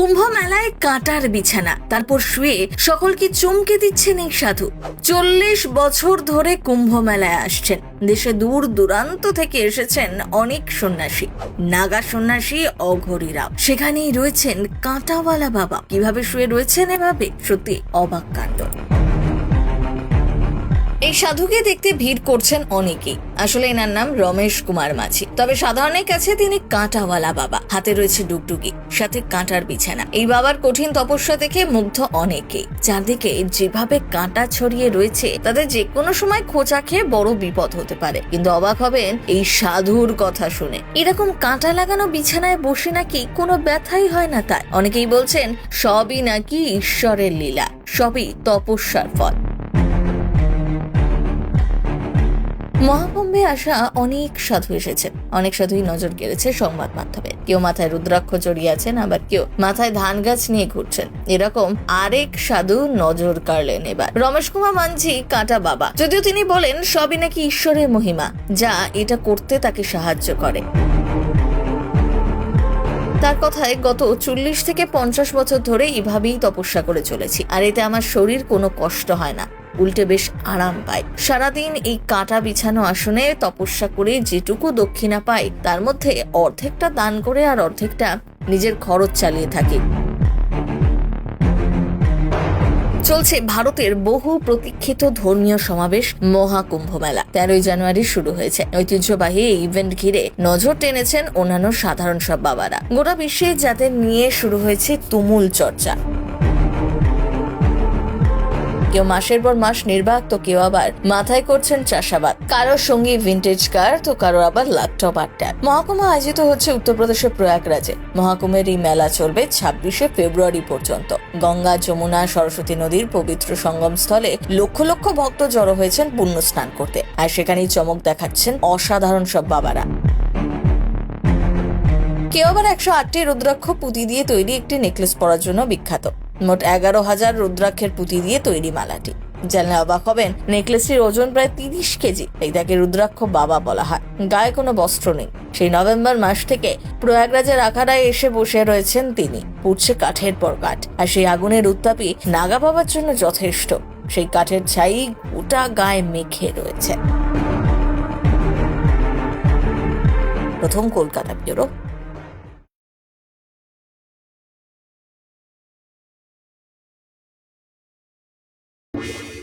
কুম্ভ মেলায় কাটার বিছানা, তারপর শুয়ে সকলকে চমকে দিচ্ছেন এই সাধু। চল্লিশ বছর ধরে কুম্ভ মেলায় আসছেন। দেশে দূর দূরান্ত থেকে এসেছেন অনেক সন্ন্যাসী। নাগা সন্ন্যাসী অঘরীরা সেখানেই রয়েছেন কাঁটাওয়ালা বাবা। কীভাবে শুয়ে রয়েছেন এভাবে? সত্যি অবাক কাণ্ড। এই সাধুকে দেখতে ভিড় করছেন অনেকেই। আসলে এনার নাম রমেশ কুমার মাঝি। তবে সাধারণের কাছে তিনি কাঁটাওয়ালা বাবা। হাতে রয়েছে ডুগডুগি, সাথে কাঁটার বিছানা। এই বাবার কঠিন তপস্যা দেখে মুগ্ধ অনেকেই। চারদিকে যেভাবে কাঁটা ছড়িয়ে রয়েছে তাদের যে কোনো সময় খোঁচা খেয়ে বড় বিপদ হতে পারে। কিন্তু অবাক হবেন এই সাধুর কথা শুনে। এরকম কাঁটা লাগানো বিছানায় বসে নাকি কোনো ব্যথাই হয় না তাই অনেকেই বলছেন, সবই নাকি ঈশ্বরের লীলা, সবই তপস্যার ফল। মহাকুম্ভে আসা অনেক সাধু এসেছেন অনেক সাধুই নজর কেড়েছে সংবাদ মাধ্যমে। কেউ মাথায় রুদ্রাক্ষ জড়িয়ে আছেন, আবার কেউ মাথায় ধান গাছ নিয়ে ঘুরছেন। এরকম আরেক সাধু নজর কাড়লেন এবার। রমেশ কুমার মানঝি কাটা বাবা। যদিও তিনি বলেন, সবই নাকি ঈশ্বরের মহিমা, যা এটা করতে তাকে সাহায্য করে। তার কথায় গত চল্লিশ থেকে পঞ্চাশ বছর ধরে এভাবেই তপস্যা করে চলেছি। আর এতে আমার শরীর কোনো কষ্ট হয় না। উল্টে বেশ আরাম পায়। সারাদিন এই কাটা বিছানো আসনে তপস্যা করে যেটুকু দক্ষিণা পায়, তার মধ্যে অর্ধেকটা দান করে আর অর্ধেকটা নিজের খরচ চালিয়ে থাকে। চলছে ভারতের বহু প্রতীক্ষিত ধর্মীয় সমাবেশ, মহাকুম্ভ মেলা। তেরোই জানুয়ারি শুরু হয়েছে। ঐতিহ্যবাহী এই ইভেন্ট ঘিরে নজর টেনেছেন অন্যান্য সাধারণ সব বাবারা। গোটা বিশ্বে যাদের নিয়ে শুরু হয়েছে তুমুল চর্চা। কেউ মাসের পর মাস নির্বাক, তো কেউ আবার মাথায় করছেন চাষাবাদ। কারোর সঙ্গী ভিন্টেজ কার তো কারও আবার ল্যাপটপ আড্ডা। মহাকুম্ভ আয়োজিত হচ্ছে উত্তরপ্রদেশের প্রয়াগরাজে। মহাকুম্ভের এই মেলা চলবে ছাব্বিশে ফেব্রুয়ারি পর্যন্ত। গঙ্গা, যমুনা, সরস্বতী নদীর পবিত্র সঙ্গম স্থলে লক্ষ লক্ষ ভক্ত জড়ো হয়েছেন পুণ্য স্নান করতে। আর সেখানেই চমক দেখাচ্ছেন অসাধারণ সব বাবারা। কেউ আবার একশো আটটি রুদ্রাক্ষ পুঁতি দিয়ে তৈরি একটি নেকলেস পরার জন্য বিখ্যাত। মোট এগারো হাজার রুদ্রাক্ষের পুঁতি দিয়ে তৈরি মালাটি। জানলে অবাক হবেন, নেকলেসটির ওজন প্রায় তিরিশ কেজি এই তাকে রুদ্রাক্ষ বাবা বলা হয়। গায়ে কোনো বস্ত্র নেই। সেই নভেম্বর মাস থেকে প্রয়াগরাজের আখাড়ায় এসে বসে রয়েছেন তিনি। পুড়ছে কাঠের পর কাঠ, আর সেই আগুনের উত্তাপই নাগা বাবার জন্য যথেষ্ট। সেই কাঠের ছাই গোটা গায়ে মেখে রয়েছে। প্রথম কলকাতা ব্যুরো you